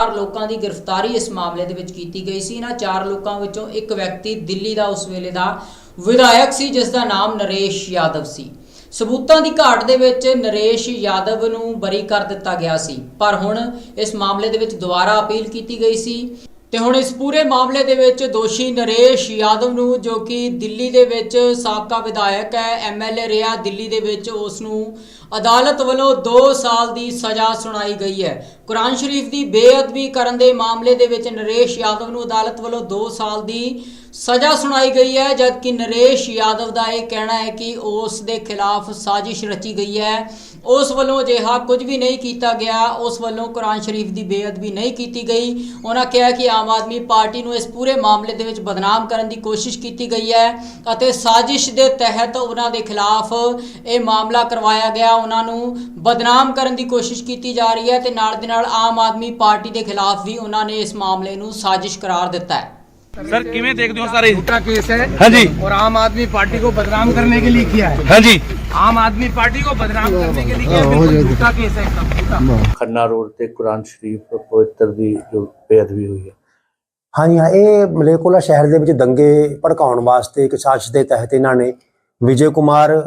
ਚਾਰ ਲੋਕਾਂ ਦੀ ਗ੍ਰਿਫਤਾਰੀ ਇਸ ਮਾਮਲੇ ਦੇ ਵਿੱਚ ਕੀਤੀ ਗਈ ਸੀ। ਇਹਨਾਂ ਚਾਰ ਲੋਕਾਂ ਵਿੱਚੋਂ ਇੱਕ ਵਿਅਕਤੀ ਦਿੱਲੀ ਦਾ, ਉਸ ਵੇਲੇ ਦਾ ਵਿਧਾਇਕ ਸੀ, ਜਿਸ ਦਾ ਨਾਮ ਨਰੇਸ਼ ਯਾਦਵ ਸੀ। ਸਬੂਤਾਂ ਦੀ ਘਾਟ ਦੇ ਵਿੱਚ ਨਰੇਸ਼ ਯਾਦਵ ਨੂੰ ਬਰੀ ਕਰ ਦਿੱਤਾ ਗਿਆ ਸੀ। ਪਰ ਹੁਣ ਇਸ ਮਾਮਲੇ ਦੇ ਵਿੱਚ ਦੁਬਾਰਾ ਅਪੀਲ ਕੀਤੀ ਗਈ ਸੀ। ਤੇ ਹੁਣ ਇਸ ਪੂਰੇ ਮਾਮਲੇ ਦੇ ਵਿੱਚ ਦੋਸ਼ੀ ਨਰੇਸ਼ ਯਾਦਵ ਨੂੰ, ਜੋ ਕਿ ਦਿੱਲੀ ਦੇ ਵਿੱਚ ਸਾਬਕਾ ਵਿਧਾਇਕ ਹੈ ਐਮਐਲਏ ਰਿਹਾ ਦਿੱਲੀ ਦੇ ਵਿੱਚ, ਉਸ ਨੂੰ ਅਦਾਲਤ ਵੱਲੋਂ 2 ਸਾਲ ਦੀ ਸਜ਼ਾ ਸੁਣਾਈ ਗਈ ਹੈ। ਕੁਰਾਨ ਸ਼ਰੀਫ ਦੀ ਬੇਅਦਬੀ ਕਰਨ ਦੇ ਮਾਮਲੇ ਦੇ ਵਿੱਚ ਨਰੇਸ਼ ਯਾਦਵ ਨੂੰ ਅਦਾਲਤ ਵੱਲੋਂ 2 ਸਾਲ ਦੀ ਸਜ਼ਾ ਸੁਣਾਈ ਗਈ ਹੈ, ਜਦਕਿ ਨਰੇਸ਼ ਯਾਦਵ ਦਾ ਇਹ ਕਹਿਣਾ ਹੈ ਕਿ ਉਸ ਦੇ ਖਿਲਾਫ ਸਾਜ਼ਿਸ਼ ਰਚੀ ਗਈ ਹੈ। ਉਸ ਵੱਲੋਂ ਅਜਿਹਾ ਕੁਝ ਵੀ ਨਹੀਂ ਕੀਤਾ ਗਿਆ। ਉਸ ਵੱਲੋਂ ਕੁਰਾਨ ਸ਼ਰੀਫ ਦੀ ਬੇਅਦਬੀ ਨਹੀਂ ਕੀਤੀ ਗਈ। ਉਹਨਾਂ ਕਿਹਾ ਕਿ ਆਮ ਆਦਮੀ ਪਾਰਟੀ ਨੂੰ ਇਸ ਪੂਰੇ ਮਾਮਲੇ ਦੇ ਵਿੱਚ ਬਦਨਾਮ ਕਰਨ ਦੀ ਕੋਸ਼ਿਸ਼ ਕੀਤੀ ਗਈ ਹੈ ਅਤੇ ਸਾਜ਼ਿਸ਼ ਦੇ ਤਹਿਤ ਉਹਨਾਂ ਦੇ ਖਿਲਾਫ ਇਹ ਮਾਮਲਾ ਕਰਵਾਇਆ ਗਿਆ। ਉਹਨਾਂ ਨੂੰ ਬਦਨਾਮ ਕਰਨ ਦੀ ਕੋਸ਼ਿਸ਼ ਕੀਤੀ ਜਾ ਰਹੀ ਹੈ ਤੇ ਨਾਲ ਦੇ ਨਾਲ ਆਮ ਆਦਮੀ ਪਾਰਟੀ ਦੇ ਖਿਲਾਫ ਵੀ ਉਹਨਾਂ ਨੇ ਇਸ ਮਾਮਲੇ ਨੂੰ ਸਾਜ਼ਿਸ਼ ਕਰਾਰ ਦਿੱਤਾ ਹੈ। सर किमें देखते हो सारे झूठा केस है हाँ जी और आम आदमी पार्टी को बदनाम करने के लिए किया है हाँ जी आम आदमी पार्टी को बदनाम करने के लिए किया है बिल्कुल झूठा केस है एकदम झूठा ਖੰਨਾ ਰੋਡ ਤੇ ਕੁਰਾਨ ਸ਼ਰੀਫ ਪਵਿੱਤਰ ਦੀ ਜੋ ਬੇਅਦਬੀ ਹੋਈ ਹੈ ਹਾਂਜੀ ਹਾਂ ਇਹ ਮਲੇਕੋਲਾ ਸ਼ਹਿਰ ਦੇ ਵਿੱਚ ਦੰਗੇ ਭੜਕਾਉਣ ਵਾਸਤੇ ਇੱਕ ਸਾਜ਼ਿਸ਼ ਦੇ ਤਹਿਤ ਇਹਨਾਂ ਨੇ ਵਿਜੇ ਕੁਮਾਰ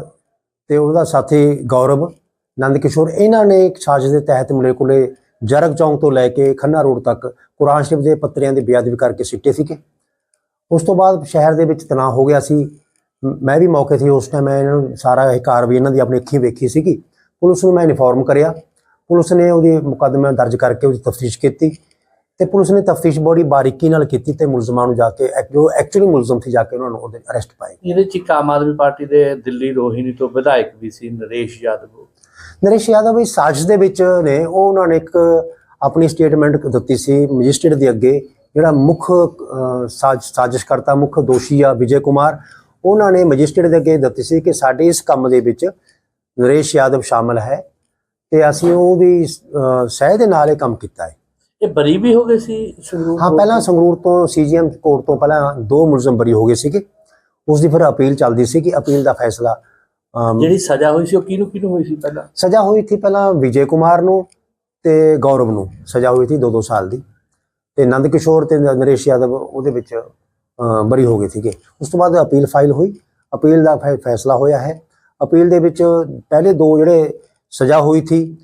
ਤੇ ਉਹਦਾ ਸਾਥੀ ਗੌਰਵ ਨੰਦ ਕਿਸ਼ੋਰ ਇਹਨਾਂ ਨੇ ਇੱਕ ਸਾਜ਼ਿਸ਼ ਦੇ ਤਹਿਤ ਮਲੇਕੋਲੇ ਜਰਗ ਚੌਂਕ ਤੋਂ ਲੈ ਕੇ ਖੰਨਾ ਰੋਡ ਤੱਕ ਕੁਰਾਨ ਸ਼ਰੀਫ ਦੇ ਪੱਤਰਿਆਂ ਦੀ ਬੇਅਦਬੀ ਕਰਕੇ ਸਿੱਟੇ ਸੀਗੇ ਉਸ ਤੋਂ ਬਾਅਦ ਸ਼ਹਿਰ ਦੇ ਵਿੱਚ ਤਣਾਅ ਹੋ ਗਿਆ ਸੀ। ਮ- ਵੀ ਮੌਕੇ ਤੇ ਉਸ ਟਾਈਮ ਮੈਂ ਇਹਨਾਂ ਨੂੰ ਸਾਰਾ ਇਹ ਕਾਰ ਵੀ ਇਹਨਾਂ ਦੀ ਆਪਣੀ ਅੱਖੀਂ ਵੇਖੀ ਸੀਗੀ। ਪੁਲਿਸ ਨੂੰ ਮੈਂ ਇਨਫੋਰਮ ਕਰਿਆ। ਪੁਲਿਸ ਨੇ ਉਹਦੀ ਮੁਕੱਦਮਾ ਦਰਜ ਕਰਕੇ ਉਹਦੀ ਤਫਤੀਸ਼ ਕੀਤੀ ਤੇ ਪੁਲਿਸ ਨੇ ਤਫਤੀਸ਼ ਬੜੀ ਬਾਰੀਕੀ ਨਾਲ ਕੀਤੀ ਤੇ ਮੁਲਜ਼ਮਾਂ ਨੂੰ ਜਾ ਕੇ ਜੋ ਐਕਚੁਅਲੀ ਮੁਲਜ਼ਮ ਸੀ ਜਾ ਕੇ ਉਹਨਾਂ ਨੂੰ ਉਹਦੇ ਅਰੈਸਟ ਪਾਏ। ਇਹਦੇ ਚ ਇੱਕ ਆਮ ਆਦਮੀ ਪਾਰਟੀ ਦੇ ਦਿੱਲੀ ਰੋਹਿਣੀ ਤੋਂ ਵਿਧਾਇਕ ਵੀ ਸੀ ਨਰੇਸ਼ ਯਾਦਵ। ਨਰੇਸ਼ ਯਾਦਵ ਇਸ ਸਾਜ਼ਿਸ਼ ਦੇ ਵਿੱਚ ਨੇ ਉਹ ਉਹਨਾਂ ਨੇ ਇੱਕ ਆਪਣੀ ਸਟੇਟਮੈਂਟ ਦਿੱਤੀ ਸੀ ਮੈਜਿਸਟ੍ਰੇਟ ਦੇ ਅੱਗੇ ਜਿਹੜਾ ਮੁੱਖ ਅਹ, ਸਾਜ਼- ਸਾਜ਼ਿਸ਼ਕਰਤਾ ਮੁੱਖ ਦੋਸ਼ੀ ਆ ਵਿਜੇ ਕੁਮਾਰ ਉਹਨਾਂ ਨੇ ਮੈਜਿਸਟ੍ਰੇਟ ਦੇ ਅੱਗੇ ਦਿੱਤੀ ਸੀ ਕਿ ਸਾਡੇ ਇਸ ਕੰਮ ਦੇ ਵਿੱਚ ਨਰੇਸ਼ ਯਾਦਵ ਸ਼ਾਮਲ ਹੈ ਤੇ ਅਸੀਂ ਉਹਦੀ ਸਹਿ ਦੇ ਨਾਲ ਇਹ ਕੰਮ ਕੀਤਾ ਹੈ। ਇਹ ਬਰੀ ਵੀ ਹੋ ਗਏ ਸੀ ਸੰਗਰੂਰ ਹਾਂ? ਪਹਿਲਾਂ ਸੰਗਰੂਰ ਤੋਂ ਸੀਜੀਐਮ ਕੋਰਟ ਤੋਂ ਪਹਿਲਾਂ ਦੋ ਮੁਲਜ਼ਮ ਬਰੀ ਹੋ ਗਏ ਸੀਗੇ। ਉਸ ਦੀ ਫਿਰ ਅਪੀਲ ਚੱਲਦੀ ਸੀ ਕਿ ਅਪੀਲ ਦਾ ਫੈਸਲਾ ਜਿਹੜੀ ਸਜ਼ਾ ਹੋਈ ਸੀ ਉਹ ਕਿਹਨੂੰ ਕਿਹਨੂੰ ਹੋਈ ਸੀ ਪਹਿਲਾਂ? ਸਜ਼ਾ ਹੋਈ ਸੀ ਪਹਿਲਾਂ ਵਿਜੇ ਕੁਮਾਰ ਨੂੰ ਤੇ ਗੌਰਵ ਨੂੰ। ਸਜ਼ਾ ਹੋਈ ਸੀ 2-2 ਸਾਲ ਦੀ। ਤੇ ਨੰਦ ਕਿਸ਼ੋਰ ਤੇ ਨਰੇਸ਼ ਯਾਦਵ ਉਹਦੇ ਵਿੱਚ ਅਹ, ਬਰੀ ਹੋ ਗਏ ਸੀਗੇ। ਉਸ ਤੋਂ ਬਾਅਦ ਅਪੀਲ ਫਾਈਲ ਹੋਈ। ਅਪੀਲ ਦਾ ਫੈਸਲਾ ਹੋਇਆ ਹੈ। ਅਪੀਲ ਦੇ ਵਿੱਚ ਪਹਿਲੇ ਦੋ ਜਿਹੜੇ ਸਜ਼ਾ ਹੋਈ ਸੀ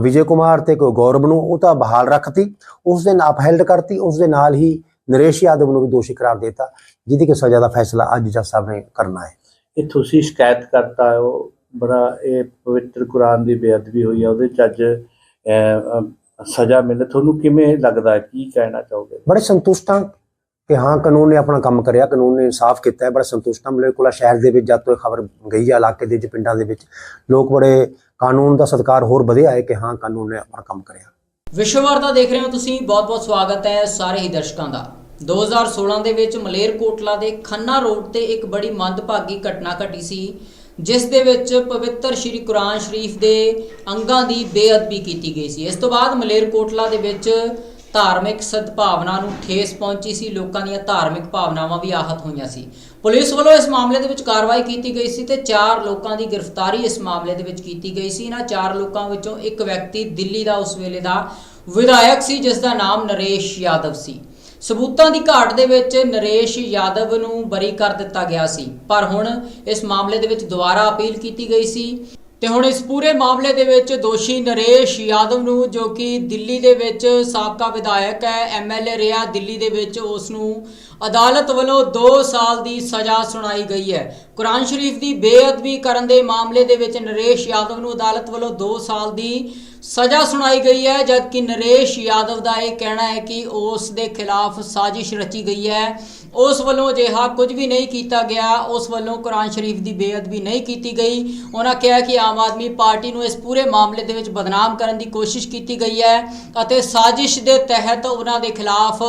ਵਿਜੇ ਕੁਮਾਰ ਤੇ ਕੋ ਗੌਰਵ ਨੂੰ ਉਹ ਤਾਂ ਬਹਾਲ ਰੱਖਤੀ। ਉਸ ਦਿਨ ਅਪਹੈਲਡ ਕਰਤੀ। ਉਸ ਦੇ ਨਾਲ ਹੀ ਨਰੇਸ਼ ਯਾਦਵ ਨੂੰ ਵੀ ਦੋਸ਼ੀ ਕਰਾਰ ਦਿੱਤਾ ਜਿਹਦੀ ਕਿ ਸਜ਼ਾ ਦਾ ਫੈਸਲਾ ਅੱਜ ਜੱਜ ਸਾਹਿਬ ਨੇ ਕਰਨਾ ਹੈ। ਇਹ ਤੁਸੀਂ ਸ਼ਿਕਾਇਤ ਕਰਤਾ ਹੋ। ਬੜਾ ਇਹ ਪਵਿੱਤਰ ਕੁਰਾਨ ਦੀ ਬੇਅਦਬੀ ਹੋਈ ਹੈ। ਉਹਦੇ ਚ ਅੱਜ ਸਜ਼ਾ ਮਿਲੇ ਤੁਹਾਨੂੰ ਕਿਵੇਂ ਲੱਗਦਾ ਹੈ? ਕੀ ਕਹਿਣਾ ਚਾਹੋਗੇ? ਬੜੇ ਸੰਤੁਸ਼ਟ ਹਾਂ ਕਿ ਹਾਂ ਕਾਨੂੰਨ ਨੇ ਆਪਣਾ ਕੰਮ ਕਰਿਆ ਕਾਨੂੰਨ ਨੇ ਇਨਸਾਫ ਕੀਤਾ ਹੈ ਬੜਾ ਸੰਤੁਸ਼ਟ ਹਾਂ। ਮਲੇਕੋਲਾ ਸ਼ਹਿਰ ਦੇ ਵਿੱਚ ਜਦ ਤੋਂ ਇਹ ਖਬਰ ਗਈ ਹੈ ਇਲਾਕੇ ਦੇ ਵਿੱਚ ਪਿੰਡਾਂ ਦੇ ਵਿੱਚ ਲੋਕ ਬੜੇ ਕਾਨੂੰਨ ਦਾ ਸਤਿਕਾਰ ਹੋਰ ਵਧਿਆ ਹੈ ਕਿ ਹਾਂ ਕਾਨੂੰਨ ਨੇ ਆਪਣਾ ਕੰਮ ਕਰਿਆ। ਵਿਸ਼ਵਵਾਰਤਾ ਦੇਖ ਰਹੇ ਹੋ ਤੁਸੀਂ ਬਹੁਤ-ਬਹੁਤ ਸਵਾਗਤ ਹੈ ਸਾਰੇ ਹੀ ਦਰਸ਼ਕਾਂ ਦਾ। 2016 ਦੇ ਵਿੱਚ ਮਲੇਰਕੋਟਲਾ ਦੇ ਖੰਨਾ ਰੋਡ ਤੇ ਇੱਕ ਬੜੀ ਮੰਦਭਾਗੀ ਘਟਨਾ ਘਟੀ ਸੀ। ਜਿਸ ਦੇ ਵਿੱਚ ਪਵਿੱਤਰ ਸ਼੍ਰੀ ਕੁਰਾਨ ਸ਼ਰੀਫ ਦੇ ਅੰਗਾਂ ਦੀ ਬੇਅਦਬੀ ਕੀਤੀ ਗਈ ਸੀ। ਇਸ ਤੋਂ ਬਾਅਦ ਮਲੇਰਕੋਟਲਾ ਦੇ ਵਿੱਚ ਧਾਰਮਿਕ ਸਦਭਾਵਨਾ ਨੂੰ ਠੇਸ ਪਹੁੰਚੀ ਸੀ। ਲੋਕਾਂ ਦੀਆਂ ਧਾਰਮਿਕ ਭਾਵਨਾਵਾਂ ਵੀ ਆਹਤ ਹੋਈਆਂ ਸੀ। ਪੁਲਿਸ ਵੱਲੋਂ ਇਸ ਮਾਮਲੇ ਦੇ ਵਿੱਚ ਕਾਰਵਾਈ ਕੀਤੀ ਗਈ ਸੀ ਤੇ ਚਾਰ ਲੋਕਾਂ ਦੀ ਗ੍ਰਿਫਤਾਰੀ ਇਸ ਮਾਮਲੇ ਦੇ ਵਿੱਚ ਕੀਤੀ ਗਈ ਸੀ। ਇਹਨਾਂ ਚਾਰ ਲੋਕਾਂ ਵਿੱਚੋਂ ਇੱਕ ਵਿਅਕਤੀ ਦਿੱਲੀ ਦਾ, ਉਸ ਵੇਲੇ ਦਾ ਵਿਧਾਇਕ ਸੀ, ਜਿਸ ਦਾ ਨਾਮ ਨਰੇਸ਼ ਯਾਦਵ ਸੀ। ਸਬੂਤਾਂ ਦੀ ਘਾਟ ਦੇ ਵਿੱਚ ਨਰੇਸ਼ ਯਾਦਵ ਨੂੰ ਬਰੀ ਕਰ ਦਿੱਤਾ ਗਿਆ ਸੀ, ਪਰ ਹੁਣ ਇਸ ਮਾਮਲੇ ਦੇ ਵਿੱਚ ਦੁਬਾਰਾ ਅਪੀਲ ਕੀਤੀ ਗਈ ਸੀ। ਤੇ ਹੁਣ ਇਸ ਪੂਰੇ ਮਾਮਲੇ ਦੇ ਵਿੱਚ ਦੋਸ਼ੀ ਨਰੇਸ਼ ਯਾਦਵ ਨੂੰ, ਜੋ ਕਿ ਦਿੱਲੀ ਦੇ ਵਿੱਚ ਸਾਬਕਾ ਵਿਧਾਇਕ ਹੈ ਐਮਐਲਏ ਰਿਹਾ ਦਿੱਲੀ ਦੇ ਵਿੱਚ ਉਸ ਨੂੰ ਅਦਾਲਤ ਵੱਲੋਂ 2 ਸਾਲ ਦੀ ਸਜ਼ਾ ਸੁਣਾਈ ਗਈ ਹੈ। ਕੁਰਾਨ ਸ਼ਰੀਫ ਦੀ ਬੇਅਦਬੀ ਕਰਨ ਦੇ ਮਾਮਲੇ ਦੇ ਵਿੱਚ ਨਰੇਸ਼ ਯਾਦਵ ਨੂੰ ਅਦਾਲਤ ਵੱਲੋਂ 2 ਸਾਲ ਦੀ ਸਜ਼ਾ ਸੁਣਾਈ ਗਈ ਹੈ, ਜਦਕਿ ਨਰੇਸ਼ ਯਾਦਵ ਦਾ ਇਹ ਕਹਿਣਾ ਹੈ ਕਿ ਉਸ ਦੇ ਖਿਲਾਫ ਸਾਜ਼ਿਸ਼ ਰਚੀ ਗਈ ਹੈ। ਉਸ ਵੱਲੋਂ ਅਜਿਹਾ ਕੁਝ ਵੀ ਨਹੀਂ ਕੀਤਾ ਗਿਆ। ਉਸ ਵੱਲੋਂ ਕੁਰਾਨ ਸ਼ਰੀਫ ਦੀ ਬੇਅਦਬੀ ਨਹੀਂ ਕੀਤੀ ਗਈ। ਉਹਨਾਂ ਕਿਹਾ ਕਿ ਆਮ ਆਦਮੀ ਪਾਰਟੀ ਨੂੰ ਇਸ ਪੂਰੇ ਮਾਮਲੇ ਦੇ ਵਿੱਚ ਬਦਨਾਮ ਕਰਨ ਦੀ ਕੋਸ਼ਿਸ਼ ਕੀਤੀ ਗਈ ਹੈ ਅਤੇ ਸਾਜ਼ਿਸ਼ ਦੇ ਤਹਿਤ ਉਹਨਾਂ ਦੇ ਖਿਲਾਫ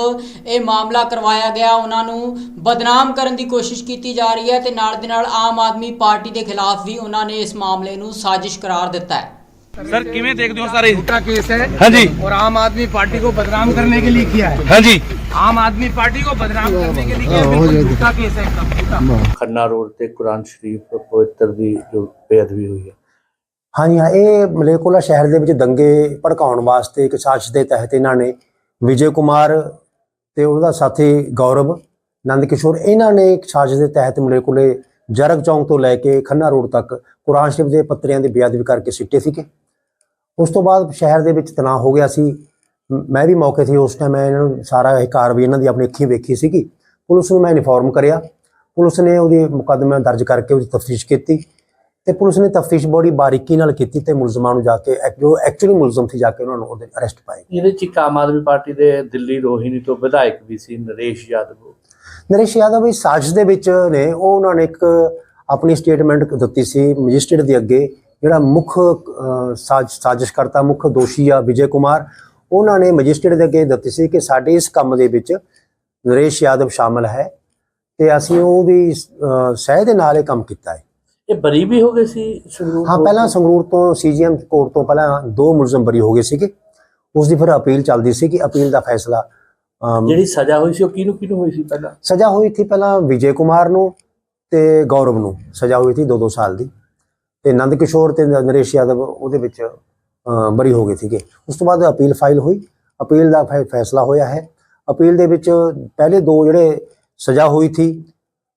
ਇਹ ਮਾਮਲਾ ਕਰਵਾਇਆ ਗਿਆ। ਉਹਨਾਂ ਨੂੰ ਬਦਨਾਮ ਕਰਨ ਦੀ ਕੋਸ਼ਿਸ਼ ਕੀਤੀ ਜਾ ਰਹੀ ਹੈ ਤੇ ਨਾਲ ਦੇ ਨਾਲ ਆਮ ਆਦਮੀ ਪਾਰਟੀ ਦੇ ਖਿਲਾਫ ਵੀ ਉਹਨਾਂ ਨੇ ਇਸ ਮਾਮਲੇ ਨੂੰ ਸਾਜ਼ਿਸ਼ ਕਰਾਰ ਦਿੱਤਾ ਹੈ सर किमें देखते हो सारे झूठा केस है हाँ जी और आम आदमी पार्टी को बदनाम करने के लिए किया है हाँ जी आम आदमी पार्टी को बदनाम करने के लिए किया है बिल्कुल झूठा केस है एकदम झूठा ਖੰਨਾ ਰੋਡ ਤੇ ਕੁਰਾਨ ਸ਼ਰੀਫ ਪਵਿੱਤਰ ਦੀ ਜੋ ਬੇਅਦਬੀ ਹੋਈ ਹੈ ਹਾਂਜੀ ਹਾਂ ਇਹ ਮਲੇਕੋਲਾ ਸ਼ਹਿਰ ਦੇ ਵਿੱਚ ਦੰਗੇ ਭੜਕਾਉਣ ਵਾਸਤੇ ਇੱਕ ਸਾਜ਼ਿਸ਼ ਦੇ ਤਹਿਤ ਇਹਨਾਂ ਨੇ ਵਿਜੇ ਕੁਮਾਰ ਤੇ ਉਹਦਾ ਸਾਥੀ ਗੌਰਵ ਨੰਦ ਕਿਸ਼ੋਰ, ਇਹਨਾਂ ਨੇ ਇੱਕ ਸਾਜ਼ਿਸ਼ ਦੇ ਤਹਿਤ ਮਲੇਕੁਲੇ ਜਰਗ ਚੌਂਕ ਤੋਂ ਲੈ ਕੇ ਖੰਨਾ ਰੋਡ ਤੱਕ ਕੁਰਾਨ ਸ਼ਰੀਫ ਦੇ ਪੱਤਰਿਆਂ ਦੀ ਬੇਅਦਬੀ ਕਰਕੇ ਸਿੱਟੇ ਸੀਗੇ। ਉਸ ਤੋਂ ਬਾਅਦ ਸ਼ਹਿਰ ਦੇ ਵਿੱਚ ਤਣਾਅ ਹੋ ਗਿਆ ਸੀ। ਮੈਂ ਵੀ ਮੌਕੇ ਤੇ ਉਸ ਟਾਈਮ ਮੈਂ ਇਹਨਾਂ ਨੂੰ ਸਾਰਾ ਇਹ ਕਾਰਵਾਈ ਇਹਨਾਂ ਦੀ ਆਪਣੀ ਅੱਖੀਂ ਵੇਖੀ ਸੀਗੀ। ਪੁਲਿਸ ਨੂੰ ਮੈਂ ਇਨਫੋਰਮ ਕਰਿਆ। ਪੁਲਿਸ ਨੇ ਉਹਦੇ ਮੁਕੱਦਮਾ ਦਰਜ ਕਰਕੇ ਉਹਦੀ ਤਫਤੀਸ਼ ਕੀਤੀ। ਤੇ ਪੁਲਿਸ ਨੇ ਤਫਤੀਸ਼ ਬੜੀ ਬਾਰੀਕੀ ਨਾਲ ਕੀਤੀ ਤੇ ਮੁਲਜ਼ਮਾਂ ਨੂੰ ਜਾ ਕੇ ਜੋ ਐਕਚੁਅਲੀ ਮੁਲਜ਼ਮ ਸੀ ਜਾ ਕੇ ਉਹਨਾਂ ਨੂੰ ਉਹਦੇ ਅਰੈਸਟ ਪਾਏ ਇਹਦੇ ਚ ਆਮ ਆਦਮੀ ਪਾਰਟੀ ਦੇ ਦਿੱਲੀ ਰੋਹਿਣੀ ਤੋਂ ਵਿਧਾਇਕ ਵੀ ਸੀ ਨਰੇਸ਼ ਯਾਦਵ। ਨਰੇਸ਼ ਯਾਦਵ ਇਸ ਸਾਜ਼ਿਸ਼ ਦੇ ਵਿੱਚ ਨੇ। ਉਹ ਉਹਨਾਂ ਨੇ ਇੱਕ ਆਪਣੀ ਸਟੇਟਮੈਂਟ ਦਿੱਤੀ ਸੀ ਮੈਜਿਸਟ੍ਰੇਟ ਦੇ ਅੱਗੇ ਜਿਹੜਾ ਮੁੱਖ ਸਾਜ਼ਿਸ਼ ਕਰਤਾ ਮੁੱਖ ਦੋਸ਼ੀ ਆ ਵਿਜੇ ਕੁਮਾਰ ਉਹਨਾਂ ਨੇ ਮੈਜਿਸਟ੍ਰੇਟ ਦੇ ਅੱਗੇ ਦਿੱਤੀ ਸੀ ਕਿ ਸਾਡੇ ਇਸ ਕੰਮ ਦੇ ਵਿੱਚ ਨਰੇਸ਼ ਯਾਦਵ ਸ਼ਾਮਲ ਹੈ ਤੇ ਅਸੀਂ ਉਹਦੀ ਸਹਿ ਦੇ ਨਾਲ ਇਹ ਕੰਮ ਕੀਤਾ ਹੈ। ਇਹ ਬਰੀ ਵੀ ਹੋ ਗਏ ਸੀ ਸੰਗਰੂਰ ਹਾਂ ਪਹਿਲਾਂ? ਸੰਗਰੂਰ ਤੋਂ ਸੀਜੀਐਮ ਕੋਰਟ ਤੋਂ ਪਹਿਲਾਂ ਦੋ ਮੁਲਜ਼ਮ ਬਰੀ ਹੋ ਗਏ ਸੀਗੇ। ਉਸ ਦੀ ਫਿਰ ਅਪੀਲ ਚੱਲਦੀ ਸੀ ਕਿ ਅਪੀਲ ਦਾ ਫੈਸਲਾ ਜਿਹੜੀ ਸਜ਼ਾ ਹੋਈ ਸੀ ਉਹ ਕਿਹਨੂੰ ਕਿਹਨੂੰ ਹੋਈ ਸੀ ਪਹਿਲਾਂ? ਸਜ਼ਾ ਹੋਈ ਸੀ ਪਹਿਲਾਂ ਵਿਜੇ ਕੁਮਾਰ ਨੂੰ ਤੇ ਗੌਰਵ ਨੂੰ। ਸਜ਼ਾ ਹੋਈ ਸੀ 2-2 ਸਾਲ ਦੀ। ਤੇ ਨੰਦ ਕਿਸ਼ੋਰ ਤੇ ਨਰੇਸ਼ ਯਾਦਵ ਉਹਦੇ ਵਿੱਚ ਬਰੀ ਹੋ ਗਏ ਸੀਗੇ। ਉਸ ਤੋਂ ਬਾਅਦ ਅਪੀਲ ਫਾਈਲ ਹੋਈ। ਅਪੀਲ ਦਾ ਫੈਸਲਾ ਹੋਇਆ ਹੈ। ਅਪੀਲ ਦੇ ਵਿੱਚ ਪਹਿਲੇ ਦੋ ਜਿਹੜੇ ਸਜ਼ਾ ਹੋਈ ਸੀ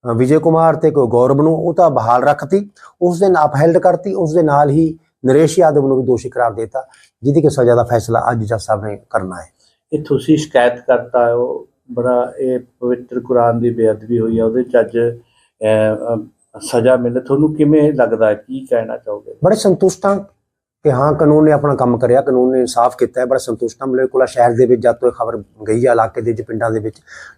ਵਿਜੇ ਕੁਮਾਰ ਤੇ ਕੋ ਗੌਰਵ ਨੂੰ ਉਹ ਤਾਂ ਬਹਾਲ ਰੱਖਤੀ ਉਸ ਦੇ ਨਾਲ ਅਪਹੈਲਡ ਕਰਤੀ ਉਸ ਦੇ ਨਾਲ ਹੀ ਨਰੇਸ਼ ਯਾਦਵ ਨੂੰ ਵੀ ਦੋਸ਼ੀ ਕਰਾਰ ਦਿੱਤਾ ਜਿਹਦੀ ਕਿ ਸਜ਼ਾ ਦਾ ਫੈਸਲਾ ਅੱਜ ਜੱਜ ਸਾਹਿਬ ਨੇ ਕਰਨਾ ਹੈ ਇਹ ਤੁਸੀਂ ਸ਼ਿਕਾਇਤ ਕਰਤਾ ਹੋ ਬੜਾ ਇਹ ਪਵਿੱਤਰ ਕੁਰਾਨ ਦੀ ਬੇਅਦਬੀ ਹੋਈ ਹੈ ਉਹਦੇ ਚ ਅੱਜ ਅਹ, ਅਹ, ਸਜ਼ਾ ਮਿਲੇ ਤੁਹਾਨੂੰ ਕਿਵੇਂ ਲੱਗਦਾ? ਕੀ ਕਹਿਣਾ ਚਾਹੋਗੇ ਬੜੇ ਸੰਤੁਸ਼ਟ ਹਾਂ ਕਿ ਹਾਂ, ਕਾਨੂੰਨ ਨੇ ਆਪਣਾ ਕੰਮ ਕਰਿਆ, ਕਾਨੂੰਨ ਨੇ ਇਨਸਾਫ ਕੀਤਾ ਹੈ ਬੜਾ ਸੰਤੁਸ਼ਟ ਹਾਂ ਮਲੇਕੁਲਾ ਸ਼ਹਿਰ ਦੇ ਵਿੱਚ ਜਦ ਤੋਂ ਇਹ ਖਬਰ ਗਈ ਹੈ ਇਲਾਕੇ ਦੇ ਵਿੱਚ, ਪਿੰਡਾਂ ਦੇ ਵਿੱਚ,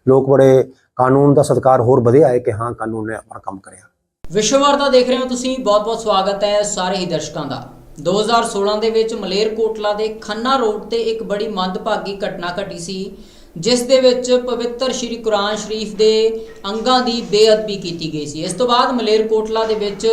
ਲੋਕ ਬੜੇ ਕਾਨੂੰਨ ਦਾ ਸਤਿਕਾਰ ਹੋਰ ਵਧਿਆ ਹੈ ਕਿ ਹਾਂ, ਕਾਨੂੰਨ ਨੇ ਆਪਣਾ ਕੰਮ ਕਰਿਆ। ਵਿਸ਼ਵਵਾਰਤਾ ਦੇਖ ਰਹੇ ਹੋ ਤੁਸੀਂ, ਬਹੁਤ-ਬਹੁਤ ਸਵਾਗਤ ਹੈ ਸਾਰੇ ਹੀ ਦਰਸ਼ਕਾਂ ਦਾ। 2016 ਦੇ ਵਿੱਚ ਮਲੇਰਕੋਟਲਾ ਦੇ ਖੰਨਾ ਰੋਡ ਤੇ ਇੱਕ ਬੜੀ ਮੰਦਭਾਗੀ ਘਟਨਾ ਘਟੀ ਸੀ, ਜਿਸ ਦੇ ਵਿੱਚ ਪਵਿੱਤਰ ਸ਼੍ਰੀ ਕੁਰਾਨ ਸ਼ਰੀਫ ਦੇ ਅੰਗਾਂ ਦੀ ਬੇਅਦਬੀ ਕੀਤੀ ਗਈ ਸੀ। ਇਸ ਤੋਂ ਬਾਅਦ ਮਲੇਰਕੋਟਲਾ ਦੇ ਵਿੱਚ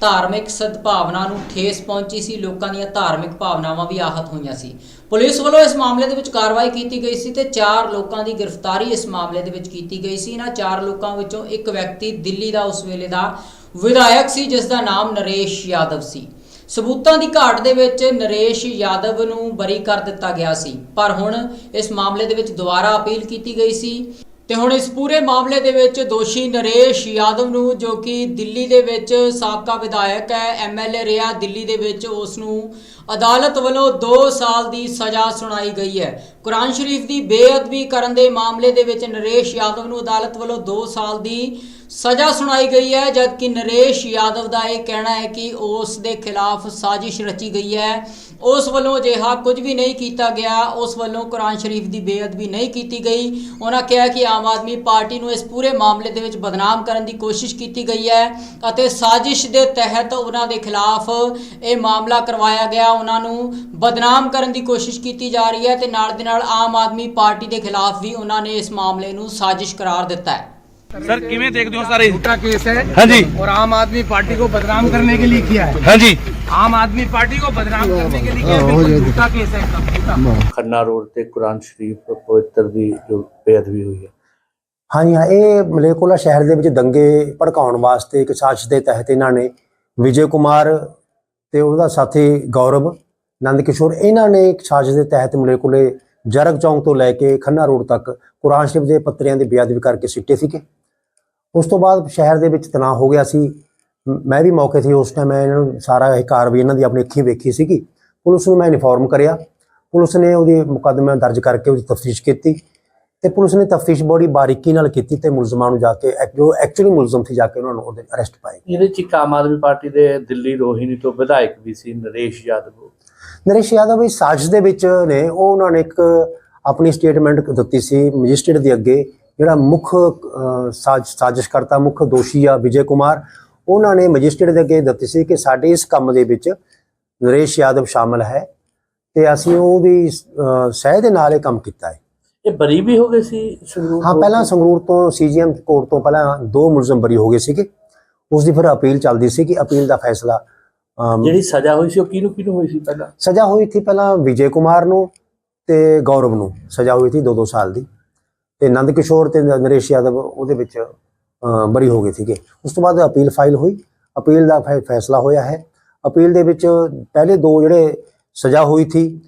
ਧਾਰਮਿਕ ਸਦਭਾਵਨਾ ਨੂੰ ਠੇਸ ਪਹੁੰਚੀ ਸੀ, ਲੋਕਾਂ ਦੀਆਂ ਧਾਰਮਿਕ ਭਾਵਨਾਵਾਂ ਵੀ ਆਹਤ ਹੋਈਆਂ ਸੀ। ਪੁਲਿਸ ਵੱਲੋਂ ਇਸ ਮਾਮਲੇ ਦੇ ਵਿੱਚ ਕਾਰਵਾਈ ਕੀਤੀ ਗਈ ਸੀ ਤੇ ਚਾਰ ਲੋਕਾਂ ਦੀ ਗ੍ਰਿਫਤਾਰੀ ਇਸ ਮਾਮਲੇ ਦੇ ਵਿੱਚ ਕੀਤੀ ਗਈ ਸੀ। ਇਹਨਾਂ ਚਾਰ ਲੋਕਾਂ ਵਿੱਚੋਂ ਇੱਕ ਵਿਅਕਤੀ ਦਿੱਲੀ ਦਾ, ਉਸ ਵੇਲੇ ਦਾ ਵਿਧਾਇਕ ਸੀ, ਜਿਸ ਦਾ ਨਾਮ ਨਰੇਸ਼ ਯਾਦਵ ਸੀ। ਸਬੂਤਾਂ ਦੀ ਘਾਟ ਦੇ ਵਿੱਚ ਨਰੇਸ਼ ਯਾਦਵ ਨੂੰ ਬਰੀ ਕਰ ਦਿੱਤਾ ਗਿਆ ਸੀ, ਪਰ ਹੁਣ ਇਸ ਮਾਮਲੇ ਦੇ ਵਿੱਚ ਦੁਬਾਰਾ ਅਪੀਲ ਕੀਤੀ ਗਈ ਸੀ। ਤੇ ਹੁਣ ਇਸ ਪੂਰੇ ਮਾਮਲੇ ਦੇ ਵਿੱਚ ਦੋਸ਼ੀ ਨਰੇਸ਼ ਯਾਦਵ ਨੂੰ, ਜੋ ਕਿ ਦਿੱਲੀ ਦੇ ਵਿੱਚ ਸਾਬਕਾ ਵਿਧਾਇਕ ਹੈ ਐਮਐਲਏ ਰਿਹਾ ਦਿੱਲੀ ਦੇ ਵਿੱਚ ਉਸ ਨੂੰ ਅਦਾਲਤ ਵੱਲੋਂ 2 ਸਾਲ ਦੀ ਸਜ਼ਾ ਸੁਣਾਈ ਗਈ ਹੈ। ਕੁਰਾਨ ਸ਼ਰੀਫ ਦੀ ਬੇਅਦਬੀ ਕਰਨ ਦੇ ਮਾਮਲੇ ਦੇ ਵਿੱਚ ਨਰੇਸ਼ ਯਾਦਵ ਨੂੰ ਅਦਾਲਤ ਵੱਲੋਂ 2 ਸਾਲ ਦੀ ਸਜ਼ਾ ਸੁਣਾਈ ਗਈ ਹੈ, ਜਦਕਿ ਨਰੇਸ਼ ਯਾਦਵ ਦਾ ਇਹ ਕਹਿਣਾ ਹੈ ਕਿ ਉਸ ਦੇ ਖਿਲਾਫ ਸਾਜ਼ਿਸ਼ ਰਚੀ ਗਈ ਹੈ। ਉਸ ਵੱਲੋਂ ਅਜਿਹਾ ਕੁਝ ਵੀ ਨਹੀਂ ਕੀਤਾ ਗਿਆ। ਉਸ ਵੱਲੋਂ ਕੁਰਾਨ ਸ਼ਰੀਫ ਦੀ ਬੇਅਦਬੀ ਨਹੀਂ ਕੀਤੀ ਗਈ। ਉਹਨਾਂ ਕਿਹਾ ਕਿ ਆਮ ਆਦਮੀ ਪਾਰਟੀ ਨੂੰ ਇਸ ਪੂਰੇ ਮਾਮਲੇ ਦੇ ਵਿੱਚ ਬਦਨਾਮ ਕਰਨ ਦੀ ਕੋਸ਼ਿਸ਼ ਕੀਤੀ ਗਈ ਹੈ ਅਤੇ ਸਾਜ਼ਿਸ਼ ਦੇ ਤਹਿਤ ਉਹਨਾਂ ਦੇ ਖਿਲਾਫ ਇਹ ਮਾਮਲਾ ਕਰਵਾਇਆ ਗਿਆ। ਉਹਨਾਂ ਨੂੰ ਬਦਨਾਮ ਕਰਨ ਦੀ ਕੋਸ਼ਿਸ਼ ਕੀਤੀ ਜਾ ਰਹੀ ਹੈ ਤੇ ਨਾਲ ਦੇ ਨਾਲ ਆਮ ਆਦਮੀ ਪਾਰਟੀ ਦੇ ਖਿਲਾਫ ਵੀ ਉਹਨਾਂ ਨੇ ਇਸ ਮਾਮਲੇ ਨੂੰ ਸਾਜ਼ਿਸ਼ ਕਰਾਰ ਦਿੱਤਾ ਹੈ ਸਰ ਕਿਵੇਂ ਦੇਖਦੇ ਹੋ ਸਾਰੇ झूठा केस है हाँ जी और आम आदमी पार्टी को बदनाम करने के लिए किया है हाँ जी आम आदमी पार्टी को बदनाम करने के लिए किया है बिल्कुल झूठा केस है एकदम झूठा ਖੰਨਾ ਰੋਡ ਤੇ ਕੁਰਾਨ ਸ਼ਰੀਫ ਪਵਿੱਤਰ ਦੀ ਜੋ ਬੇਅਦਬੀ ਹੋਈ ਹੈ ਹਾਂਜੀ ਹਾਂ ਇਹ ਮਲੇਕੋਲਾ ਸ਼ਹਿਰ ਦੇ ਵਿੱਚ ਦੰਗੇ ਭੜਕਾਉਣ ਵਾਸਤੇ ਇੱਕ ਸਾਜ਼ਿਸ਼ ਦੇ ਤਹਿਤ ਇਹਨਾਂ ਨੇ ਵਿਜੇ ਕੁਮਾਰ ਤੇ ਉਹਦਾ ਸਾਥੀ ਗੌਰਵ ਨੰਦ ਕਿਸ਼ੋਰ ਇਹਨਾਂ ਨੇ ਇੱਕ ਸਾਜ਼ਿਸ਼ ਦੇ ਤਹਿਤ ਮਲੇਕੋਲੇ ਜਰਗ ਚੌਂਕ ਤੋਂ ਲੈ ਕੇ ਖੰਨਾ ਰੋਡ ਤੱਕ ਕੁਰਾਨ ਸ਼ਰੀਫ ਦੇ ਪੱਤਰਿਆਂ ਦੀ ਬੇਅਦਬੀ ਕਰਕੇ ਸਿੱਟੇ ਸੀਗੇ। ਉਸ ਤੋਂ ਬਾਅਦ ਸ਼ਹਿਰ ਦੇ ਵਿੱਚ ਤਣਾਅ ਹੋ ਗਿਆ ਸੀ। ਮੈਂ ਵੀ ਮੌਕੇ ਤੇ ਉਸ ਟਾਈਮ ਮੈਂ ਇਹਨਾਂ ਨੂੰ ਸਾਰਾ ਇਹ ਕਾਰਵਾਈ ਇਹਨਾਂ ਦੀ ਆਪਣੀ ਅੱਖੀਂ ਵੇਖੀ ਸੀਗੀ। ਪੁਲਿਸ ਨੂੰ ਮੈਂ ਇਨਫੋਰਮ ਕਰਿਆ। ਪੁਲਿਸ ਨੇ ਉਹਦੀ ਮੁਕੱਦਮਾ ਦਰਜ ਕਰਕੇ ਉਹਦੀ ਤਫਤੀਸ਼ ਕੀਤੀ। ਤੇ ਪੁਲਿਸ ਨੇ ਤਫਤੀਸ਼ ਬੜੀ ਬਾਰੀਕੀ ਨਾਲ ਕੀਤੀ ਤੇ ਮੁਲਜ਼ਮਾਂ ਨੂੰ ਜਾ ਕੇ ਜੋ ਐਕਚੁਅਲੀ ਮੁਲਜ਼ਮ ਸੀ ਜਾ ਕੇ ਉਹਨਾਂ ਨੂੰ ਉਹਦੇ ਅਰੈਸਟ ਪਾਏ ਇਹਦੇ ਚ ਇੱਕ ਆਮ ਆਦਮੀ ਪਾਰਟੀ ਦੇ ਦਿੱਲੀ ਰੋਹਿਣੀ ਤੋਂ ਵਿਧਾਇਕ ਵੀ ਸੀ ਨਰੇਸ਼ ਯਾਦਵ। ਨਰੇਸ਼ ਯਾਦਵ ਇਸ ਸਾਜ਼ਿਸ਼ ਦੇ ਵਿੱਚ ਨੇ। ਉਹ ਉਹਨਾਂ ਨੇ ਇੱਕ ਆਪਣੀ ਸਟੇਟਮੈਂਟ ਦਿੱਤੀ ਸੀ ਮੈਜਿਸਟ੍ਰੇਟ ਦੇ ਅੱਗੇ ਜਿਹੜਾ ਮੁੱਖ ਸਾਜ਼ਿਸ਼ ਕਰਤਾ ਮੁੱਖ ਦੋਸ਼ੀ ਆ ਵਿਜੇ ਕੁਮਾਰ। ਉਹਨਾਂ ਨੇ ਮੈਜਿਸਟ੍ਰੇਟ ਦੇ ਅੱਗੇ ਦਿੱਤੀ ਸੀ ਕਿ ਸਾਡੇ ਇਸ ਕੰਮ ਦੇ ਵਿੱਚ ਨਰੇਸ਼ ਯਾਦਵ ਸ਼ਾਮਲ ਹੈ ਤੇ ਅਸੀਂ ਉਹਦੀ ਸਹਿ ਦੇ ਨਾਲ ਇਹ ਕੰਮ ਕੀਤਾ ਹੈ। ਇਹ ਬਰੀ ਵੀ ਹੋ ਗਏ ਸੀ ਸੰਗਰੂਰ ਹਾਂ ਪਹਿਲਾਂ? ਸੰਗਰੂਰ ਤੋਂ ਸੀਜੀਐਮ ਕੋਰਟ ਤੋਂ ਪਹਿਲਾਂ ਦੋ ਮੁਲਜ਼ਮ ਬਰੀ ਹੋ ਗਏ ਸੀਗੇ। ਉਸ ਦੀ ਫਿਰ ਅਪੀਲ ਚੱਲਦੀ ਸੀ ਕਿ ਅਪੀਲ ਦਾ ਫੈਸਲਾ ਜਿਹੜੀ ਸਜ਼ਾ ਹੋਈ ਸੀ ਉਹ ਕਿਹਨੂੰ ਕਿਹਨੂੰ ਹੋਈ ਸੀ ਪਹਿਲਾਂ? ਸਜ਼ਾ ਹੋਈ ਸੀ ਪਹਿਲਾਂ ਵਿਜੇ ਕੁਮਾਰ ਨੂੰ ਤੇ ਗੌਰਵ ਨੂੰ। ਸਜ਼ਾ ਹੋਈ ਸੀ 2-2 ਸਾਲ ਦੀ। ਤੇ ਨੰਦ ਕਿਸ਼ੋਰ ਤੇ ਨਰੇਸ਼ ਯਾਦਵ ਉਹਦੇ ਵਿੱਚ ਬਰੀ ਹੋ ਗਏ ਸੀਗੇ। ਉਸ ਤੋਂ ਬਾਅਦ ਅਪੀਲ ਫਾਈਲ ਹੋਈ। ਅਪੀਲ ਦਾ ਫੈਸਲਾ ਹੋਇਆ ਹੈ। ਅਪੀਲ ਦੇ ਵਿੱਚ ਪਹਿਲੇ ਦੋ ਜਿਹੜੇ ਸਜ਼ਾ ਹੋਈ ਸੀ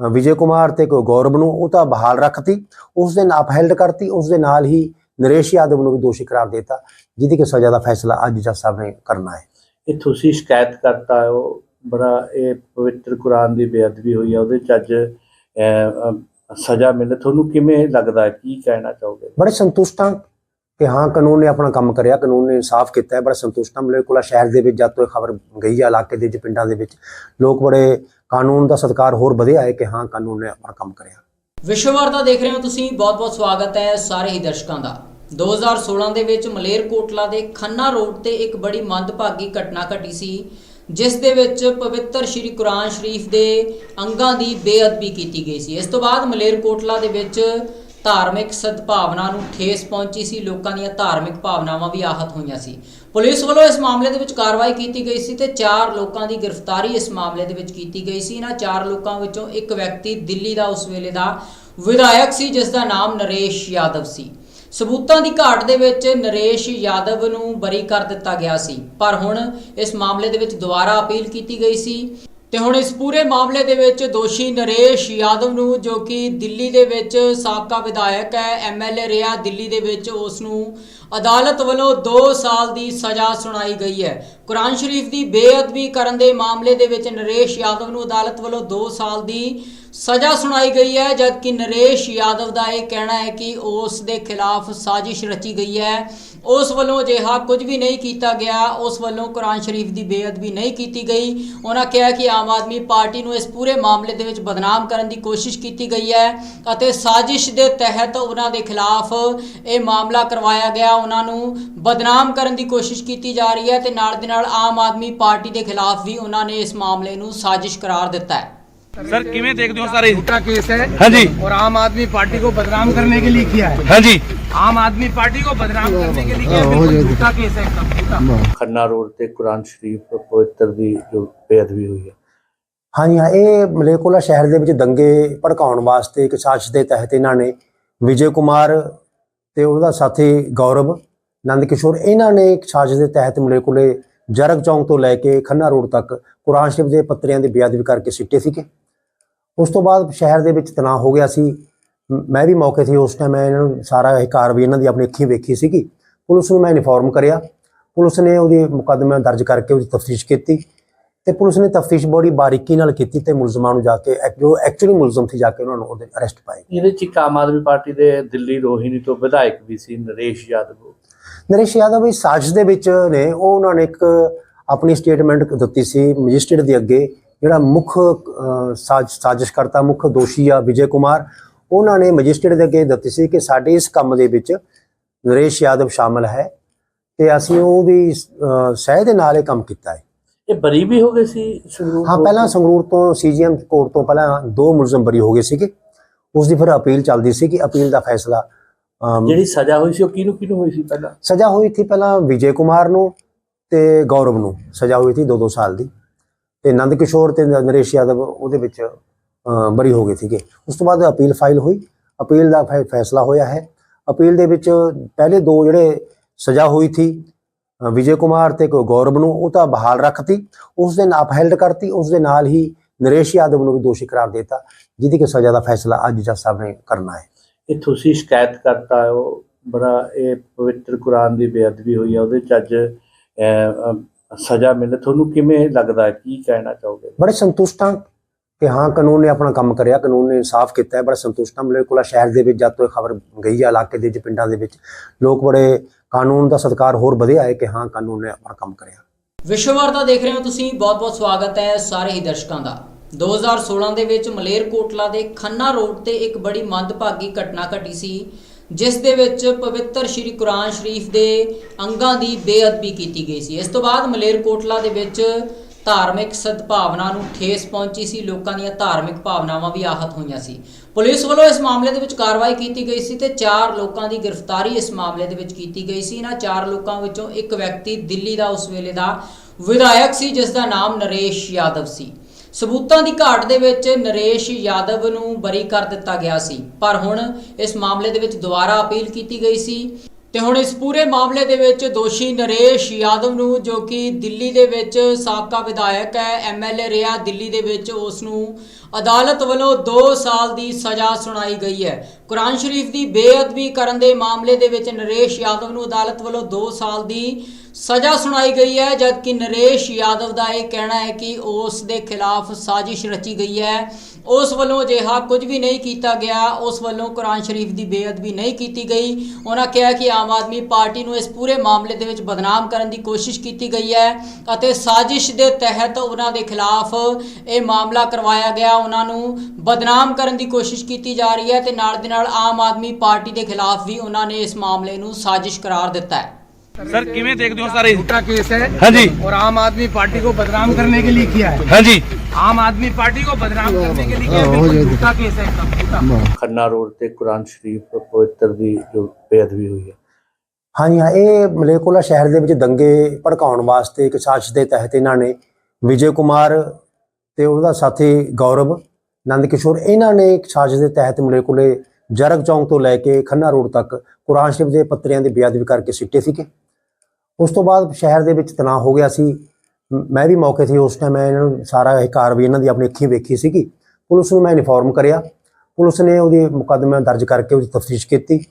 ਵਿਜੇ ਕੁਮਾਰ ਤੇ ਕੋਈ ਗੌਰਵ ਨੂੰ ਉਹ ਤਾਂ ਬਹਾਲ ਰੱਖਤੀ ਉਸ ਦੇ ਨਾਲ ਅਪਹੈਲਡ ਕਰਤੀ ਉਸ ਦੇ ਨਾਲ ਹੀ ਨਰੇਸ਼ ਯਾਦਵ ਨੂੰ ਵੀ ਦੋਸ਼ੀ ਕਰਾਰ ਦਿੱਤਾ ਜਿਹਦੀ ਕਿ ਸਜ਼ਾ ਦਾ ਫੈਸਲਾ ਅੱਜ ਜੱਜ ਸਾਹਿਬ ਨੇ ਕਰਨਾ ਹੈ ਇਹ ਤੁਸੀਂ ਸ਼ਿਕਾਇਤ ਕਰਤਾ ਹੋ ਬੜਾ ਇਹ ਪਵਿੱਤਰ ਕੁਰਾਨ ਦੀ ਬੇਅਦਬੀ ਹੋਈ ਹੈ ਉਹਦੇ ਚ ਅੱਜ ਅਹ, ਅਹ, ਸਜ਼ਾ ਮਿਲੇ ਤੁਹਾਨੂੰ ਕਿਵੇਂ ਲੱਗਦਾ? ਕੀ ਕਹਿਣਾ ਚਾਹੋਗੇ ਬੜੇ ਸੰਤੁਸ਼ਟ ਹਾਂ ਕਿ ਹਾਂ ਕਾਨੂੰਨ ਨੇ ਆਪਣਾ ਕੰਮ ਕਰਿਆ ਕਾਨੂੰਨ ਨੇ ਇਨਸਾਫ ਕੀਤਾ ਹੈ ਬੜਾ ਸੰਤੁਸ਼ਟ ਹਾਂ ਮਲੇਕੁਲਾ ਸ਼ਹਿਰ ਦੇ ਵਿੱਚ ਜਦ ਤੋਂ ਇਹ ਖਬਰ ਗਈ ਹੈ ਇਲਾਕੇ ਦੇ ਵਿੱਚ ਪਿੰਡਾਂ ਦੇ ਵਿੱਚ ਲੋਕ ਬੜੇ ਕਾਨੂੰਨ ਦਾ ਸਤਿਕਾਰ ਹੋਰ ਵਧਿਆ ਹੈ ਕਿ ਹਾਂ, ਕਾਨੂੰਨ ਨੇ ਆਪਣਾ ਕੰਮ ਕਰਿਆ। ਵਿਸ਼ਵਵਾਰਤਾ ਦੇਖ ਰਹੇ ਹੋ ਤੁਸੀਂ, ਬਹੁਤ-ਬਹੁਤ ਸਵਾਗਤ ਹੈ ਸਾਰੇ ਹੀ ਦਰਸ਼ਕਾਂ ਦਾ। 2016 ਦੇ ਵਿੱਚ ਮਲੇਰਕੋਟਲਾ ਦੇ ਖੰਨਾ ਰੋਡ ਤੇ ਇੱਕ ਬੜੀ ਮੰਦਭਾਗੀ ਘਟਨਾ ਘਟੀ ਸੀ, ਜਿਸ ਦੇ ਵਿੱਚ ਪਵਿੱਤਰ ਸ਼੍ਰੀ ਕੁਰਾਨ ਸ਼ਰੀਫ ਦੇ ਅੰਗਾਂ ਦੀ ਬੇਅਦਬੀ ਕੀਤੀ ਗਈ ਸੀ। ਇਸ ਤੋਂ ਬਾਅਦ ਮਲੇਰਕੋਟਲਾ ਦੇ ਵਿੱਚ ਧਾਰਮਿਕ ਸਦਭਾਵਨਾ ਨੂੰ ਠੇਸ ਪਹੁੰਚੀ ਸੀ, ਲੋਕਾਂ ਦੀਆਂ ਧਾਰਮਿਕ ਭਾਵਨਾਵਾਂ ਵੀ ਆਹਤ ਹੋਈਆਂ ਸੀ। ਪੁਲਿਸ ਵੱਲੋਂ ਇਸ ਮਾਮਲੇ ਦੇ ਵਿੱਚ ਕਾਰਵਾਈ ਕੀਤੀ ਗਈ ਸੀ ਤੇ ਚਾਰ ਲੋਕਾਂ ਦੀ ਗ੍ਰਿਫਤਾਰੀ ਇਸ ਮਾਮਲੇ ਦੇ ਵਿੱਚ ਕੀਤੀ ਗਈ ਸੀ। ਇਹਨਾਂ ਚਾਰ ਲੋਕਾਂ ਵਿੱਚੋਂ ਇੱਕ ਵਿਅਕਤੀ ਦਿੱਲੀ ਦਾ ਉਸ ਵੇਲੇ ਦਾ ਵਿਧਾਇਕ ਸੀ, ਜਿਸ ਦਾ ਨਾਮ ਨਰੇਸ਼ ਯਾਦਵ ਸੀ। ਸਬੂਤਾਂ ਦੀ ਘਾਟ ਦੇ ਵਿੱਚ ਨਰੇਸ਼ ਯਾਦਵ ਨੂੰ ਬਰੀ ਕਰ ਦਿੱਤਾ ਗਿਆ ਸੀ, ਪਰ ਹੁਣ ਇਸ ਮਾਮਲੇ ਦੇ ਵਿੱਚ ਦੁਬਾਰਾ ਅਪੀਲ ਕੀਤੀ ਗਈ ਸੀ। ਤੇ ਹੁਣ ਇਸ ਪੂਰੇ ਮਾਮਲੇ ਦੇ ਵਿੱਚ ਦੋਸ਼ੀ ਨਰੇਸ਼ ਯਾਦਵ ਨੂੰ, ਜੋ ਕਿ ਦਿੱਲੀ ਦੇ ਵਿੱਚ ਸਾਬਕਾ ਵਿਧਾਇਕ ਹੈ ਐਮਐਲਏ ਰਿਹਾ ਦਿੱਲੀ ਦੇ ਵਿੱਚ, ਉਸ ਨੂੰ ਅਦਾਲਤ ਵੱਲੋਂ 2 ਸਾਲ ਦੀ ਸਜ਼ਾ ਸੁਣਾਈ ਗਈ ਹੈ। ਕੁਰਾਨ ਸ਼ਰੀਫ ਦੀ ਬੇਅਦਬੀ ਕਰਨ ਦੇ ਮਾਮਲੇ ਦੇ ਵਿੱਚ ਨਰੇਸ਼ ਯਾਦਵ ਨੂੰ ਅਦਾਲਤ ਵੱਲੋਂ 2 ਸਾਲ ਦੀ ਸਜ਼ਾ ਸੁਣਾਈ ਗਈ ਹੈ, ਜਦਕਿ ਨਰੇਸ਼ ਯਾਦਵ ਦਾ ਇਹ ਕਹਿਣਾ ਹੈ ਕਿ ਉਸ ਦੇ ਖਿਲਾਫ ਸਾਜ਼ਿਸ਼ ਰਚੀ ਗਈ ਹੈ। ਉਸ ਵੱਲੋਂ ਅਜਿਹਾ ਕੁਝ ਵੀ ਨਹੀਂ ਕੀਤਾ ਗਿਆ। ਉਸ ਵੱਲੋਂ ਕੁਰਾਨ ਸ਼ਰੀਫ ਦੀ ਬੇਅਦਬੀ ਨਹੀਂ ਕੀਤੀ ਗਈ। ਉਹਨਾਂ ਕਿਹਾ ਕਿ ਆਮ ਆਦਮੀ ਪਾਰਟੀ ਨੂੰ ਇਸ ਪੂਰੇ ਮਾਮਲੇ ਦੇ ਵਿੱਚ ਬਦਨਾਮ ਕਰਨ ਦੀ ਕੋਸ਼ਿਸ਼ ਕੀਤੀ ਗਈ ਹੈ ਅਤੇ ਸਾਜ਼ਿਸ਼ ਦੇ ਤਹਿਤ ਉਹਨਾਂ ਦੇ ਖਿਲਾਫ ਇਹ ਮਾਮਲਾ ਕਰਵਾਇਆ ਗਿਆ। ਉਹਨਾਂ ਨੂੰ ਬਦਨਾਮ ਕਰਨ ਦੀ ਕੋਸ਼ਿਸ਼ ਕੀਤੀ ਜਾ ਰਹੀ ਹੈ ਤੇ ਨਾਲ ਦੇ ਨਾਲ ਆਮ ਆਦਮੀ ਪਾਰਟੀ ਦੇ ਖਿਲਾਫ ਵੀ ਉਹਨਾਂ ਨੇ ਇਸ ਮਾਮਲੇ ਨੂੰ ਸਾਜ਼ਿਸ਼ ਕਰਾਰ ਦਿੱਤਾ ਹੈ। ਸਰ ਕਿਵੇਂ ਦੇਖਦੇ ਹੋ ਸਾਰੇ झूठा केस है हाँ जी। और आम आदमी पार्टी को बदनाम करने के लिए किया है ਹਾਂਜੀ आम आदमी पार्टी को बदनाम करने के लिए किया है बिल्कुल झूठा केस है एकदम झूठा ਖੰਨਾ ਰੋਡ ਤੇ ਕੁਰਾਨ ਸ਼ਰੀਫ ਪਵਿੱਤਰ ਦੀ ਜੋ ਬੇਅਦਬੀ ਹੋਈ ਹੈ ਹਾਂਜੀ ਹਾਂ ਇਹ ਮਲੇਕੋਲਾ ਸ਼ਹਿਰ ਦੇ ਵਿੱਚ ਦੰਗੇ ਭੜਕਾਉਣ ਵਾਸਤੇ ਇੱਕ ਸਾਜ਼ਿਸ਼ ਦੇ ਤਹਿਤ ਇਹਨਾਂ ਨੇ ਵਿਜੇ ਕੁਮਾਰ ਤੇ ਉਹਦਾ ਸਾਥੀ ਗੌਰਵ ਨੰਦ ਕਿਸ਼ੋਰ ਇਹਨਾਂ ਨੇ ਇੱਕ ਸਾਜ਼ਿਸ਼ ਦੇ ਤਹਿਤ ਮਲੇਕੋਲੇ ਜਰਗ ਚੌਂਕ ਤੋਂ ਲੈ ਕੇ ਖੰਨਾ ਰੋਡ ਤੱਕ ਕੁਰਾਨ ਸ਼ਰੀਫ ਦੇ ਪੱਤਰਿਆਂ ਦੀ ਬੇਅਦਬੀ ਕਰਕੇ ਸਿੱਟੇ ਸੀਗੇ ਉਸ ਤੋਂ ਬਾਅਦ ਸ਼ਹਿਰ ਦੇ ਵਿੱਚ ਤਣਾਅ ਹੋ ਗਿਆ ਸੀ। ਮ- ਵੀ ਮੌਕੇ ਤੇ ਉਸ ਟਾਈਮ ਮੈਂ ਇਹਨਾਂ ਨੂੰ ਸਾਰਾ ਇਹ ਕਾਰਵਾਈ ਇਹਨਾਂ ਦੀ ਆਪਣੀ ਅੱਖੀਂ ਵੇਖੀ ਸੀਗੀ। ਪੁਲਿਸ ਨੂੰ ਮੈਂ ਇਨਫੋਰਮ ਕਰਿਆ। ਪੁਲਿਸ ਨੇ ਉਹਦੀ ਮੁਕੱਦਮਾ ਦਰਜ ਕਰਕੇ ਉਹਦੀ ਤਫਤੀਸ਼ ਕੀਤੀ ਤੇ ਪੁਲਿਸ ਨੇ ਤਫਤੀਸ਼ ਬੜੀ ਬਾਰੀਕੀ ਨਾਲ ਕੀਤੀ ਤੇ ਮੁਲਜ਼ਮਾਂ ਨੂੰ ਜਾ ਕੇ ਜੋ ਐਕਚੁਅਲੀ ਮੁਲਜ਼ਮ ਸੀ ਜਾ ਕੇ ਉਹਨਾਂ ਨੂੰ ਉਹਦੇ ਅਰੈਸਟ ਪਾਏ। ਇਹਦੇ ਚ ਇੱਕ ਆਮ ਆਦਮੀ ਪਾਰਟੀ ਦੇ ਦਿੱਲੀ ਰੋਹਿਣੀ ਤੋਂ ਵਿਧਾਇਕ ਵੀ ਸੀ ਨਰੇਸ਼ ਯਾਦਵ। ਨਰੇਸ਼ ਯਾਦਵ ਵੀ ਸਾਜ਼ਿਸ਼ ਦੇ ਵਿੱਚ ਨੇ। ਉਹ ਉਹਨਾਂ ਨੇ ਇੱਕ ਆਪਣੀ ਸਟੇਟਮੈਂਟ ਦਿੱਤੀ ਸੀ ਮੈਜਿਸਟ੍ਰੇਟ ਦੇ ਅੱਗੇ। ਜਿਹੜਾ ਮੁੱਖ ਅਹ, ਸਾਜ਼ ਸਾਜ਼ਿਸ਼ਕਰਤਾ ਮੁੱਖ ਦੋਸ਼ੀ ਆ ਵਿਜੇ ਕੁਮਾਰ ਉਹਨਾਂ ਨੇ ਮੈਜਿਸਟ੍ਰੇਟ ਦੇ ਅੱਗੇ ਦਿੱਤੀ ਸੀ ਕਿ ਸਾਡੇ ਇਸ ਕੰਮ ਦੇ ਵਿੱਚ ਨਰੇਸ਼ ਯਾਦਵ ਸ਼ਾਮਲ ਹੈ ਤੇ ਅਸੀਂ ਉਹਦੀ ਸਹਿ ਦੇ ਨਾਲ ਇਹ ਕੰਮ ਕੀਤਾ ਹੈ। ਇਹ ਬਰੀ ਵੀ ਹੋ ਗਏ ਸੀ ਸੰਗਰੂਰ ਹਾਂ ਪਹਿਲਾਂ? ਸੰਗਰੂਰ ਤੋਂ ਸੀਜੀਐਮ ਕੋਰਟ ਤੋਂ ਪਹਿਲਾਂ ਦੋ ਮੁਲਜ਼ਮ ਬਰੀ ਹੋ ਗਏ ਸੀਗੇ। ਉਸ ਦੀ ਫਿਰ ਅਪੀਲ ਚੱਲਦੀ ਸੀ ਕਿ ਅਪੀਲ ਦਾ ਫੈਸਲਾ ਜਿਹੜੀ ਸਜ਼ਾ ਹੋਈ ਸੀ ਉਹ ਕਿਹਨੂੰ ਕਿਹਨੂੰ ਹੋਈ ਸੀ ਪਹਿਲਾਂ? ਸਜ਼ਾ ਹੋਈ ਸੀ ਪਹਿਲਾਂ ਵਿਜੇ ਕੁਮਾਰ ਨੂੰ ਤੇ ਗੌਰਵ ਨੂੰ। ਸਜ਼ਾ ਹੋਈ ਸੀ 2-2 ਸਾਲ ਦੀ। ਤੇ ਨੰਦ ਕਿਸ਼ੋਰ ਤੇ ਨਰੇਸ਼ ਯਾਦਵ ਉਹਦੇ ਵਿੱਚ ਬਰੀ ਹੋ ਗਏ ਸੀਗੇ। ਉਸ ਤੋਂ ਬਾਅਦ ਅਪੀਲ ਫਾਈਲ ਹੋਈ। ਅਪੀਲ ਦਾ ਫੈ- ਫੈਸਲਾ ਹੋਇਆ ਹੈ। ਅਪੀਲ ਦੇ ਵਿੱਚ ਪਹਿਲੇ ਦੋ ਜਿਹੜੇ ਸਜ਼ਾ ਹੋਈ ਸੀ ਵਿਜੇ ਕੁਮਾਰ ਤੇ ਕੋਈ ਗੌਰਵ ਨੂੰ, ਉਹ ਤਾਂ ਬਹਾਲ ਰੱਖਤੀ। ਉਸ ਦੇ ਨਾਲ ਅਪਹੈਲਡ ਕਰਤੀ। ਉਸ ਦੇ ਨਾਲ ਹੀ ਨਰੇਸ਼ ਯਾਦਵ ਨੂੰ ਵੀ ਦੋਸ਼ੀ ਕਰਾਰ ਦਿੱਤਾ, ਜਿਹਦੀ ਕਿ ਸਜ਼ਾ ਦਾ ਫੈਸਲਾ ਅੱਜ ਜੱਜ ਸਾਹਿਬ ਨੇ ਕਰਨਾ ਹੈ। ਇਹ ਤੁਸੀਂ ਸ਼ਿਕਾਇਤ ਕਰਤਾ ਹੋ। ਬੜਾ, ਇਹ ਪਵਿੱਤਰ ਕੁਰਾਨ ਦੀ ਬੇਅਦਬੀ ਹੋਈ ਹੈ। ਉਹਦੇ ਚ ਅੱਜ ਸਜ਼ਾ ਮਿਲੇ ਤੁਹਾਨੂੰ ਕਿਵੇਂ ਲੱਗਦਾ ਹੈ? ਕੀ ਕਹਿਣਾ ਚਾਹੋਗੇ? ਬੜੇ ਸੰਤੁਸ਼ਟ ਹਾਂ ਕਿ ਹਾਂ ਕਾਨੂੰਨ ਨੇ ਆਪਣਾ ਕੰਮ ਕਰਿਆ ਕਾਨੂੰਨ ਨੇ ਇਨਸਾਫ ਕੀਤਾ ਹੈ ਬੜਾ ਸੰਤੁਸ਼ਟ ਹਾਂ ਮਲੇਕੁਲਾ ਸ਼ਹਿਰ ਦੇ ਵਿੱਚ ਜਦ ਤੋਂ ਇਹ ਖਬਰ ਗਈ ਹੈ ਇਲਾਕੇ ਦੇ ਵਿੱਚ ਪਿੰਡਾਂ ਦੇ ਵਿੱਚ ਲੋਕ ਬੜੇ ਕਾਨੂੰਨ ਦਾ ਸਤਿਕਾਰ ਹੋਰ ਵਧਿਆ ਹੈ ਕਿ ਹਾਂ ਕਾਨੂੰਨ ਨੇ ਆਪਣਾ ਕੰਮ ਕਰਿਆ। ਵਿਸ਼ਵਵਾਰਤਾ ਦੇਖ ਰਹੇ ਹੋ ਤੁਸੀਂ ਬਹੁਤ-ਬਹੁਤ ਸਵਾਗਤ ਹੈ ਸਾਰੇ ਹੀ ਦਰਸ਼ਕਾਂ ਦਾ। 2016 ਦੇ ਵਿੱਚ ਮਲੇਰਕੋਟਲਾ ਦੇ ਖੰਨਾ ਰੋਡ ਤੇ ਇੱਕ ਬੜੀ ਮੰਦਭਾਗੀ ਘਟਨਾ ਘਟੀ ਸੀ। ਜਿਸ ਦੇ ਵਿੱਚ ਪਵਿੱਤਰ ਸ਼੍ਰੀ ਕੁਰਾਨ ਸ਼ਰੀਫ ਦੇ ਅੰਗਾਂ ਦੀ ਬੇਅਦਬੀ ਕੀਤੀ ਗਈ ਸੀ। ਇਸ ਤੋਂ ਬਾਅਦ ਮਲੇਰਕੋਟਲਾ ਦੇ ਵਿੱਚ ਧਾਰਮਿਕ ਸਦਭਾਵਨਾ ਨੂੰ ਠੇਸ ਪਹੁੰਚੀ ਸੀ। ਲੋਕਾਂ ਦੀਆਂ ਧਾਰਮਿਕ ਭਾਵਨਾਵਾਂ ਵੀ ਆਹਤ ਹੋਈਆਂ ਸੀ। ਪੁਲਿਸ ਵੱਲੋਂ ਇਸ ਮਾਮਲੇ ਦੇ ਵਿੱਚ ਕਾਰਵਾਈ ਕੀਤੀ ਗਈ ਸੀ ਤੇ ਚਾਰ ਲੋਕਾਂ ਦੀ ਗ੍ਰਿਫਤਾਰੀ ਇਸ ਮਾਮਲੇ ਦੇ ਵਿੱਚ ਕੀਤੀ ਗਈ ਸੀ। ਇਹਨਾਂ ਚਾਰ ਲੋਕਾਂ ਵਿੱਚੋਂ ਇੱਕ ਵਿਅਕਤੀ ਦਿੱਲੀ ਦਾ, ਉਸ ਵੇਲੇ ਦਾ ਵਿਧਾਇਕ ਸੀ, ਜਿਸ ਦਾ ਨਾਮ ਨਰੇਸ਼ ਯਾਦਵ ਸੀ। ਸਬੂਤਾਂ ਦੀ ਘਾਟ ਦੇ ਵਿੱਚ ਨਰੇਸ਼ ਯਾਦਵ ਨੂੰ ਬਰੀ ਕਰ ਦਿੱਤਾ ਗਿਆ ਸੀ, ਪਰ ਹੁਣ ਇਸ ਮਾਮਲੇ ਦੇ ਵਿੱਚ ਦੁਬਾਰਾ ਅਪੀਲ ਕੀਤੀ ਗਈ ਸੀ। ਤੇ ਹੁਣ ਇਸ ਪੂਰੇ ਮਾਮਲੇ ਦੇ ਵਿੱਚ ਦੋਸ਼ੀ ਨਰੇਸ਼ ਯਾਦਵ ਨੂੰ, ਜੋ ਕਿ ਦਿੱਲੀ ਦੇ ਵਿੱਚ ਸਾਬਕਾ ਵਿਧਾਇਕ ਹੈ ਐਮਐਲਏ ਰਿਹਾ, ਦਿੱਲੀ ਦੇ ਵਿੱਚ ਉਸ ਨੂੰ ਅਦਾਲਤ ਵੱਲੋਂ 2 ਸਾਲ ਦੀ ਸਜ਼ਾ ਸੁਣਾਈ ਗਈ ਹੈ। ਕੁਰਾਨ ਸ਼ਰੀਫ ਦੀ ਬੇਅਦਬੀ ਕਰਨ ਦੇ ਮਾਮਲੇ ਦੇ ਵਿੱਚ ਨਰੇਸ਼ ਯਾਦਵ ਨੂੰ ਅਦਾਲਤ ਵੱਲੋਂ 2 ਸਾਲ ਦੀ ਸਜ਼ਾ ਸੁਣਾਈ ਗਈ ਹੈ, ਜਦਕਿ ਨਰੇਸ਼ ਯਾਦਵ ਦਾ ਇਹ ਕਹਿਣਾ ਹੈ ਕਿ ਉਸ ਦੇ ਖਿਲਾਫ ਸਾਜ਼ਿਸ਼ ਰਚੀ ਗਈ ਹੈ। ਉਸ ਵੱਲੋਂ ਅਜਿਹਾ ਕੁਝ ਵੀ ਨਹੀਂ ਕੀਤਾ ਗਿਆ। ਉਸ ਵੱਲੋਂ ਕੁਰਾਨ ਸ਼ਰੀਫ ਦੀ ਬੇਅਦਬੀ ਨਹੀਂ ਕੀਤੀ ਗਈ। ਉਹਨਾਂ ਕਿਹਾ ਕਿ ਆਮ ਆਦਮੀ ਪਾਰਟੀ ਨੂੰ ਇਸ ਪੂਰੇ ਮਾਮਲੇ ਦੇ ਵਿੱਚ ਬਦਨਾਮ ਕਰਨ ਦੀ ਕੋਸ਼ਿਸ਼ ਕੀਤੀ ਗਈ ਹੈ ਅਤੇ ਸਾਜ਼ਿਸ਼ ਦੇ ਤਹਿਤ ਉਹਨਾਂ ਦੇ ਖਿਲਾਫ ਇਹ ਮਾਮਲਾ ਕਰਵਾਇਆ ਗਿਆ। ਉਹਨਾਂ ਨੂੰ ਬਦਨਾਮ ਕਰਨ ਦੀ ਕੋਸ਼ਿਸ਼ ਕੀਤੀ ਜਾ ਰਹੀ ਹੈ ਤੇ ਨਾਲ ਦੇ ਨਾਲ ਆਮ ਆਦਮੀ ਪਾਰਟੀ ਦੇ ਖਿਲਾਫ ਵੀ ਉਹਨਾਂ ਨੇ ਇਸ ਮਾਮਲੇ ਨੂੰ ਸਾਜ਼ਿਸ਼ ਕਰਾਰ ਦਿੱਤਾ ਹੈ। ਸਰ ਕਿਵੇਂ ਦੇਖਦੇ ਹੋ ਸਾਰੇ झूठा केस है हाँ जी और आम आदमी पार्टी को बदनाम करने के लिए किया है हाँ जी आम आदमी पार्टी को बदनाम करने के लिए किया है बिल्कुल झूठा केस है एकदम झूठा ਖੰਨਾ ਰੋਡ ਤੇ ਕੁਰਾਨ ਸ਼ਰੀਫ ਪਵਿੱਤਰ ਦੀ ਜੋ ਬੇਅਦਬੀ ਹੋਈ ਹੈ ਹਾਂਜੀ ਹਾਂ ਇਹ ਮਲੇਕੋਲਾ ਸ਼ਹਿਰ ਦੇ ਵਿੱਚ ਦੰਗੇ ਭੜਕਾਉਣ ਵਾਸਤੇ ਇੱਕ ਸਾਜ਼ਿਸ਼ ਦੇ ਤਹਿਤ ਇਹਨਾਂ ਨੇ ਵਿਜੇ ਕੁਮਾਰ ਤੇ ਉਹਦਾ ਸਾਥੀ ਗੌਰਵ ਨੰਦ ਕਿਸ਼ੋਰ ਇਹਨਾਂ ਨੇ ਇੱਕ ਸਾਜ਼ਿਸ਼ ਦੇ ਤਹਿਤ ਮਲੇਕੋਲੇ ਜਰਗ ਚੌਂਕ ਤੋਂ ਲੈ ਕੇ ਖੰਨਾ ਰੋਡ ਤੱਕ ਕੁਰਾਨ ਸ਼ਰੀਫ ਦੇ ਪੱਤਰਿਆਂ ਦੀ ਬੇਅਦਬੀ ਕਰਕੇ ਸਿੱਟੇ ਸੀਗੇ ਉਸ ਤੋਂ ਬਾਅਦ ਸ਼ਹਿਰ ਦੇ ਵਿੱਚ ਤਣਾਅ ਹੋ ਗਿਆ ਸੀ। ਮ- ਵੀ ਮੌਕੇ ਤੇ ਉਸ ਟਾਈਮ ਮੈਂ ਇਹਨਾਂ ਨੂੰ ਸਾਰਾ ਇਹ ਕਾਰਵਾਈ ਇਹਨਾਂ ਦੀ ਆਪਣੀ ਅੱਖੀਂ ਵੇਖੀ ਸੀਗੀ। ਪੁਲਿਸ ਨੂੰ ਮੈਂ ਇਨਫੋਰਮ ਕਰਿਆ। ਪੁਲਿਸ ਨੇ ਉਹਦੀ ਮੁਕੱਦਮਾ ਦਰਜ ਕਰਕੇ ਉਹਦੀ ਤਫਤੀਸ਼ ਕੀਤੀ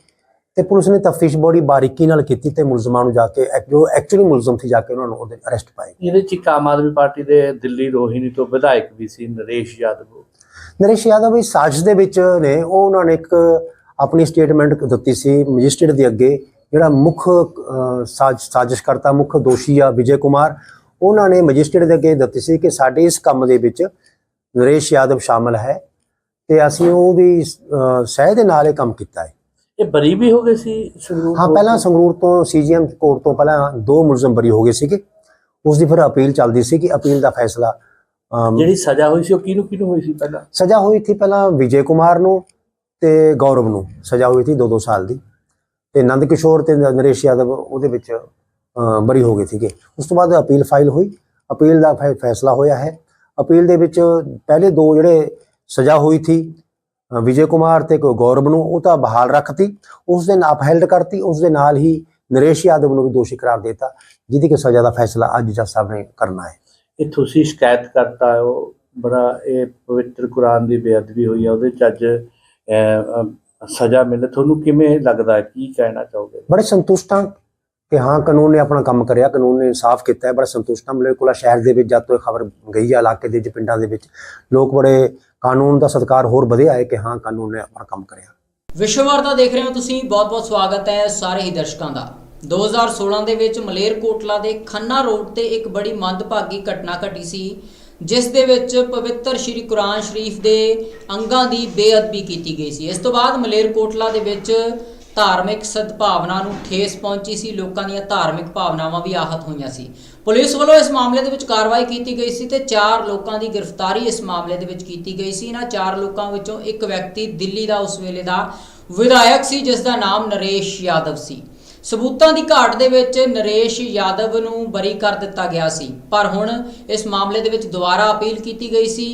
ਤੇ ਪੁਲਿਸ ਨੇ ਤਫਤੀਸ਼ ਬੜੀ ਬਾਰੀਕੀ ਨਾਲ ਕੀਤੀ ਤੇ ਮੁਲਜ਼ਮਾਂ ਨੂੰ ਜਾ ਕੇ ਜੋ ਐਕਚੁਅਲੀ ਮੁਲਜ਼ਮ ਸੀ ਜਾ ਕੇ ਉਹਨਾਂ ਨੂੰ ਉਹਦੇ ਅਰੈਸਟ ਪਾਏ ਇਹਦੇ ਚ ਇੱਕ ਆਮ ਆਦਮੀ ਪਾਰਟੀ ਦੇ ਦਿੱਲੀ ਰੋਹਿਣੀ ਤੋਂ ਵਿਧਾਇਕ ਵੀ ਸੀ ਨਰੇਸ਼ ਯਾਦਵ। ਨਰੇਸ਼ ਯਾਦਵ ਵੀ ਸਾਜ਼ਿਸ਼ ਦੇ ਵਿੱਚ ਨੇ। ਉਹ ਉਹਨਾਂ ਨੇ ਇੱਕ ਆਪਣੀ ਸਟੇਟਮੈਂਟ ਦਿੱਤੀ ਸੀ ਮੈਜਿਸਟ੍ਰੇਟ ਦੇ ਅੱਗੇ। ਜਿਹੜਾ ਮੁੱਖ ਸਾਜ਼ਿਸ਼ ਕਰਤਾ ਮੁੱਖ ਦੋਸ਼ੀ ਆ ਵਿਜੇ ਕੁਮਾਰ ਉਹਨਾਂ ਨੇ ਮੈਜਿਸਟ੍ਰੇਟ ਦੇ ਅੱਗੇ ਦਿੱਤੀ ਸੀ ਕਿ ਸਾਡੇ ਇਸ ਕੰਮ ਦੇ ਵਿੱਚ ਨਰੇਸ਼ ਯਾਦਵ ਸ਼ਾਮਲ ਹੈ ਤੇ ਅਸੀਂ ਉਹਦੀ ਸਹਿ ਦੇ ਨਾਲ ਇਹ ਕੰਮ ਕੀਤਾ ਹੈ। ਇਹ ਬਰੀ ਵੀ ਹੋ ਗਏ ਸੀ ਸੰਗਰੂਰ ਹਾਂ ਪਹਿਲਾਂ? ਸੰਗਰੂਰ ਤੋਂ ਸੀਜੀਐਮ ਕੋਰਟ ਤੋਂ ਪਹਿਲਾਂ ਦੋ ਮੁਲਜ਼ਮ ਬਰੀ ਹੋ ਗਏ ਸੀਗੇ। ਉਸ ਦੀ ਫਿਰ ਅਪੀਲ ਚੱਲਦੀ ਸੀ ਕਿ ਅਪੀਲ ਦਾ ਫੈਸਲਾ ਜਿਹੜੀ ਸਜ਼ਾ ਹੋਈ ਸੀ ਉਹ ਕਿਹਨੂੰ ਕਿਹਨੂੰ ਹੋਈ ਸੀ ਪਹਿਲਾਂ? ਸਜ਼ਾ ਹੋਈ ਸੀ ਪਹਿਲਾਂ ਵਿਜੇ ਕੁਮਾਰ ਨੂੰ ਤੇ ਗੌਰਵ ਨੂੰ। ਸਜ਼ਾ ਹੋਈ ਸੀ 2-2 ਸਾਲ ਦੀ। ਤੇ ਨੰਦ ਕਿਸ਼ੋਰ ਤੇ ਨ- ਨਰੇਸ਼ ਯਾਦਵ ਉਹਦੇ ਵਿੱਚ ਅ, ਬਰੀ ਹੋ ਗਏ ਸੀਗੇ। ਉਸ ਤੋਂ ਬਾਅਦ ਅਪੀਲ ਫਾਈਲ ਹੋਈ। ਅਪੀਲ ਦਾ ਫੈ- ਫੈਸਲਾ ਹੋਇਆ ਹੈ। ਅਪੀਲ ਦੇ ਵਿੱਚ ਪਹਿਲੇ ਦੋ ਜਿਹੜੇ ਸਜ਼ਾ ਹੋਈ ਸੀ ਵਿਜੇ ਕੁਮਾਰ ਤੇ ਗ- ਗੌਰਵ ਨੂੰ ਉਹ ਤਾਂ ਬਹਾਲ ਰੱਖਤੀ। ਉਸ ਦਿਨ ਅਪਹੈਲਡ ਕਰਤੀ। ਉਸ ਦੇ ਨਾਲ ਹੀ ਨਰੇਸ਼ ਯਾਦਵ ਨੂੰ ਵੀ ਦੋਸ਼ੀ ਕਰਾਰ ਦਿੱਤਾ ਜਿਹਦੀ ਕਿ ਸਜ਼ਾ ਦਾ ਫੈਸਲਾ ਅੱਜ ਜੱਜ ਸਾਹਿਬ ਨੇ ਕਰਨਾ ਹੈ। ਇਹ ਤੁਸੀਂ ਸ਼ਿਕਾਇਤ ਕਰਤਾ ਹੋ। ਬੜਾ ਇਹ ਪਵਿੱਤਰ ਕੁਰਾਨ ਦੀ ਬੇਅਦਬੀ ਹੋਈ ਹੈ। ਉਹਦੇ ਚ ਅੱਜ ਸਜ਼ਾ ਮਿਲੇ ਤੁਹਾਨੂੰ ਕਿਵੇਂ ਲੱਗਦਾ ਹੈ? ਕੀ ਕਹਿਣਾ ਚਾਹੋਗੇ? ਬੜੇ ਸੰਤੁਸ਼ਟ ਹਾਂ ਕਿ ਹਾਂ ਕਾਨੂੰਨ ਨੇ ਆਪਣਾ ਕੰਮ ਕਰਿਆ ਕਾਨੂੰਨ ਨੇ ਇਨਸਾਫ ਕੀਤਾ ਹੈ ਬੜਾ ਸੰਤੁਸ਼ਟ ਹਾਂ। ਮਲੇਕੋਲਾ ਸ਼ਹਿਰ ਦੇ ਵਿੱਚ ਜਦ ਤੋਂ ਇਹ ਖਬਰ ਗਈ ਹੈ ਇਲਾਕੇ ਦੇ ਵਿੱਚ ਪਿੰਡਾਂ ਦੇ ਵਿੱਚ। ਲੋਕ ਬੜੇ ਕਾਨੂੰਨ ਦਾ ਸਤਿਕਾਰ ਹੋਰ ਵਧਿਆ ਹੈ ਕਿ ਹਾਂ ਕਾਨੂੰਨ ਨੇ ਆਪਣਾ ਕੰਮ ਕਰਿਆ। ਵਿਸ਼ਵਵਾਰਤਾ ਦੇਖ ਰਹੇ ਹੋ ਤੁਸੀਂ ਬਹੁਤ-ਬਹੁਤ ਸਵਾਗਤ ਹੈ ਸਾਰੇ ਹੀ ਦਰਸ਼ਕਾਂ ਦਾ। 2016 ਦੇ ਵਿੱਚ ਮਲੇਰਕੋਟਲਾ ਦੇ ਖੰਨਾ ਰੋਡ ਤੇ ਇੱਕ ਬੜੀ ਮੰਦਭਾਗੀ ਘਟਨਾ ਘਟੀ ਸੀ। ਜਿਸ ਦੇ ਵਿੱਚ ਪਵਿੱਤਰ ਸ਼੍ਰੀ ਕੁਰਾਨ ਸ਼ਰੀਫ ਦੇ ਅੰਗਾਂ ਦੀ ਬੇਅਦਬੀ ਕੀਤੀ ਗਈ ਸੀ। ਇਸ ਤੋਂ ਬਾਅਦ ਮਲੇਰਕੋਟਲਾ ਦੇ ਵਿੱਚ ਧਾਰਮਿਕ ਸਦਭਾਵਨਾ ਨੂੰ ਠੇਸ ਪਹੁੰਚੀ ਸੀ। ਲੋਕਾਂ ਦੀਆਂ ਧਾਰਮਿਕ ਭਾਵਨਾਵਾਂ ਵੀ ਆਹਤ ਹੋਈਆਂ ਸੀ। ਪੁਲਿਸ ਵੱਲੋਂ ਇਸ ਮਾਮਲੇ ਦੇ ਵਿੱਚ ਕਾਰਵਾਈ ਕੀਤੀ ਗਈ ਸੀ ਤੇ ਚਾਰ ਲੋਕਾਂ ਦੀ ਗ੍ਰਿਫਤਾਰੀ ਇਸ ਮਾਮਲੇ ਦੇ ਵਿੱਚ ਕੀਤੀ ਗਈ ਸੀ। ਇਹਨਾਂ ਚਾਰ ਲੋਕਾਂ ਵਿੱਚੋਂ ਇੱਕ ਵਿਅਕਤੀ ਦਿੱਲੀ ਦਾ, ਉਸ ਵੇਲੇ ਦਾ ਵਿਧਾਇਕ ਸੀ, ਜਿਸ ਦਾ ਨਾਮ ਨਰੇਸ਼ ਯਾਦਵ ਸੀ। ਸਬੂਤਾਂ ਦੀ ਘਾਟ ਦੇ ਵਿੱਚ ਨਰੇਸ਼ ਯਾਦਵ ਨੂੰ ਬਰੀ ਕਰ ਦਿੱਤਾ ਗਿਆ ਸੀ। ਪਰ ਹੁਣ ਇਸ ਮਾਮਲੇ ਦੇ ਵਿੱਚ ਦੁਬਾਰਾ ਅਪੀਲ ਕੀਤੀ ਗਈ ਸੀ।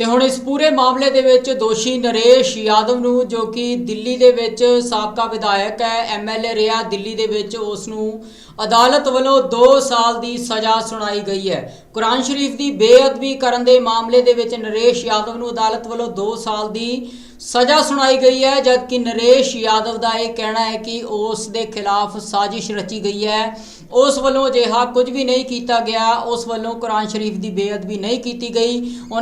ਤੇ ਹੁਣ ਇਸ ਪੂਰੇ ਮਾਮਲੇ ਦੇ ਵਿੱਚ ਦੋਸ਼ੀ ਨਰੇਸ਼ ਯਾਦਵ ਨੂੰ, ਜੋ ਕਿ ਦਿੱਲੀ ਦੇ ਵਿੱਚ ਸਾਬਕਾ ਵਿਧਾਇਕ ਹੈ ਐਮਐਲਏ ਰਿਹਾ ਦਿੱਲੀ ਦੇ ਵਿੱਚ, ਉਸ ਨੂੰ ਅਦਾਲਤ ਵੱਲੋਂ 2 ਸਾਲ ਦੀ ਸਜ਼ਾ ਸੁਣਾਈ ਗਈ ਹੈ। ਕੁਰਾਨ ਸ਼ਰੀਫ ਦੀ ਬੇਅਦਬੀ ਕਰਨ ਦੇ ਮਾਮਲੇ ਦੇ ਵਿੱਚ ਨਰੇਸ਼ ਯਾਦਵ ਨੂੰ ਅਦਾਲਤ ਵੱਲੋਂ 2 ਸਾਲ ਦੀ ਸਜ਼ਾ ਸੁਣਾਈ ਗਈ ਹੈ, ਜਦਕਿ ਨਰੇਸ਼ ਯਾਦਵ ਦਾ ਇਹ ਕਹਿਣਾ ਹੈ ਕਿ ਉਸ ਦੇ ਖਿਲਾਫ ਸਾਜ਼ਿਸ਼ ਰਚੀ ਗਈ ਹੈ। ਉਸ ਵੱਲੋਂ ਅਜਿਹਾ ਕੁਝ ਵੀ ਨਹੀਂ ਕੀਤਾ ਗਿਆ, ਉਸ ਵੱਲੋਂ ਕੁਰਾਨ ਸ਼ਰੀਫ ਦੀ ਬੇਅਦਬੀ ਨਹੀਂ ਕੀਤੀ ਗਈ। ਉਹਨਾਂ